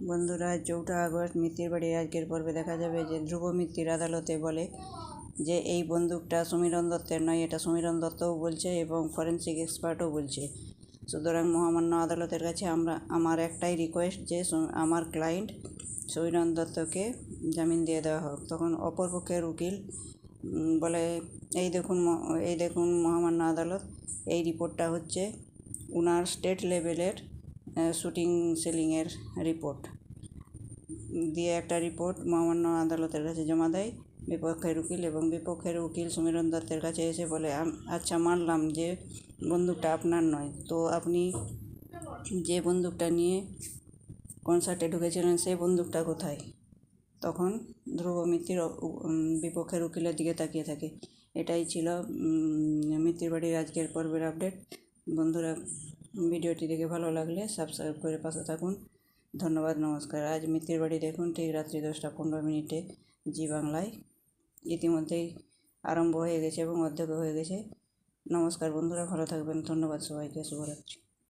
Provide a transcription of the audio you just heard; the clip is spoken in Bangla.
বন্ধুরা চৌঠা আগস্ট মিত্তির বাড়ির আজকের পর্বে দেখা যাবে যে ধ্রুব মিত্তির আদালতে বলে যে এই বন্দুকটা সমীরণ দত্তের নয়, এটা সমীরণ দত্তও বলছে এবং ফরেন্সিক এক্সপার্টও বলছে। সুতরাং মহামান্য আদালতের কাছে আমরা, আমার একটাই রিকোয়েস্ট যে আমার ক্লায়েন্ট সমীরণ দত্তকে জামিন দিয়ে দেওয়া হোক। তখন অপরপক্ষের উকিল বলে, এই দেখুন এই দেখুন মহামান্য আদালত, এই রিপোর্টটা হচ্ছে উনার স্টেট লেভেলের শুটিং সেলিংয়ের রিপোর্ট দিয়ে একটা রিপোর্ট মহামান্য আদালতের কাছে জমা দেয়। বিপক্ষের উকিল এবং বিপক্ষের উকিল সমীরণ দত্তের কাছে এসে বলে আচ্ছা মানলাম যে বন্দুকটা আপনার নয়। তো আপনি যে বন্দুকটা নিয়ে কনসার্টে ঢুকেছিলেন সেই বন্দুকটা কোথায়? তখন ধ্রুব উম, বিপক্ষের উকিলের দিকে তাকিয়ে থাকে। এটাই ছিল মিত্তির বাড়ির আজকের পর্বের আপডেট বন্ধুরা ভিডিওটি দেখে ভালো লাগলে সাবস্ক্রাইব করে পাশে থাকুন। ধন্যবাদ, নমস্কার। আজ মিত্রের বাড়ি দেখুন, ঠিক রাত্রি দশটা পনেরো মিনিটে জি বাংলায়। ইতিমধ্যেই আরম্ভ হয়ে গেছে এবং অর্ধেক হয়ে গেছে। নমস্কার বন্ধুরা, ভালো থাকবেন। ধন্যবাদ সবাইকে। শুভরাত্রি।